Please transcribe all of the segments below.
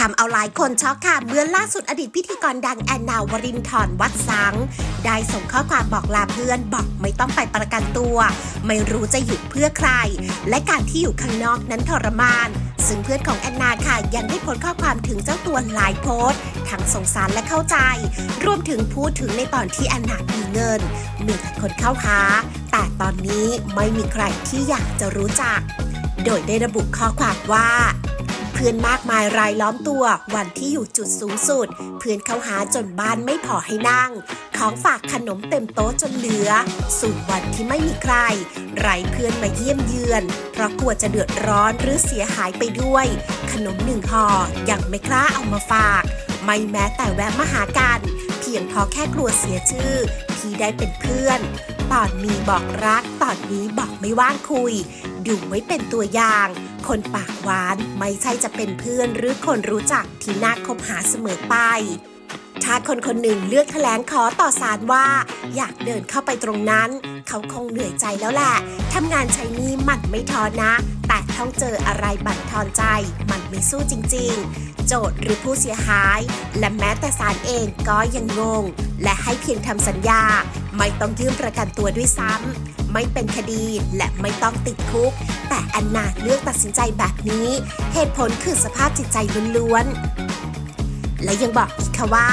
ทำเอาหลายคนช็อกค่ะเมื่อล่าสุดอดีตพิธีกรดังแอนนาวรินทร์วัดสัง ได้ส่งข้อความบอกลาเพื่อนบอกไม่ต้องไปประกันตัว ไม่รู้จะอยู่เพื่อใคร และการที่อยู่ข้างนอกนั้นทรมาน ซึ่งเพื่อนของแอนนาค่ะยังได้โพสข้อความถึงเจ้าตัวหลายโพสทั้งสงสารและเข้าใจ รวมถึงพูดถึงในตอนที่แอนนามีเงินมีแต่คนเข้าหาแต่ตอนนี้ไม่มีใครที่อยากจะรู้จัก โดยได้ระบุข้อความว่า พื่อนมากมายรายล้อมตัว วันที่อยู่จุดสูงสุด เพื่อนเข้าหาจนบ้านไม่พอให้นั่ง ของฝากขนมเต็มโต๊ะจนเหลือ สู่วันที่ไม่มีใคร ไร้เพื่อนมาเยี่ยมเยือน เพราะกลัวจะเดือดร้อนหรือเสียหายไปด้วย ขนมหนึ่งห่อยังไม่กล้าเอามาฝาก ไม่แม้แต่แวะมาหากัน เพียงพราะแค่กลัวเสียชื่อที่ได้เป็นเพื่อน ตอนมีบอกรัก ตอนนี้บอกไม่ว่างคุย ดูไว้เป็นตัวอย่าง คนปากหวานไม่ใช่จะเป็นเพื่อนหรือคนรู้จักที่น่าคบหาเสมอไป ถ้าคนคนหนึ่งเลือกแถลงขอต่อสารว่า อยากเดินเข้าไปตรงนั้น เขาคงเหนื่อยใจแล้วแหละทำงานใช้นี้มันไม่ท้อนะ แต่ต้องเจออะไรบั่นทอนใจ มันไม่สู้จริง ๆ โจทย์หรือผู้เสียหาย และแม้แต่ศาลเองก็ยังงง และให้เพียงทำสัญญา ไม่ต้องยื่นประกันตัวด้วยซ้ำไม่เป็นคดีและไม่ต้องติดคุก แต่แอนนาเลือกตัดสินใจแบบนี้ เหตุผลคือสภาพจิตใจล้วน และยังบอกอีกค่ะว่า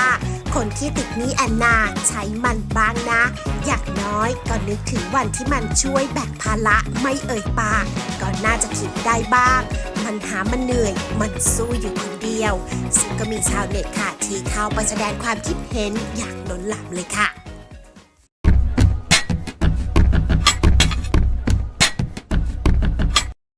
คนที่ติดหนี้แอนนาใช้มันบ้างนะ อย่างน้อยก็นึกถึงวันที่มันช่วยแบกภาระไม่เอ่ยปากก็น่าจะคิดได้บ้าง มันหามันเหนื่อย มันสู้อยู่คนเดียว ซึ่งก็มีชาวเน็ตค่ะ ที่เข้าไปแสดงความคิดเห็นอย่างล้นหลามเลยค่ะ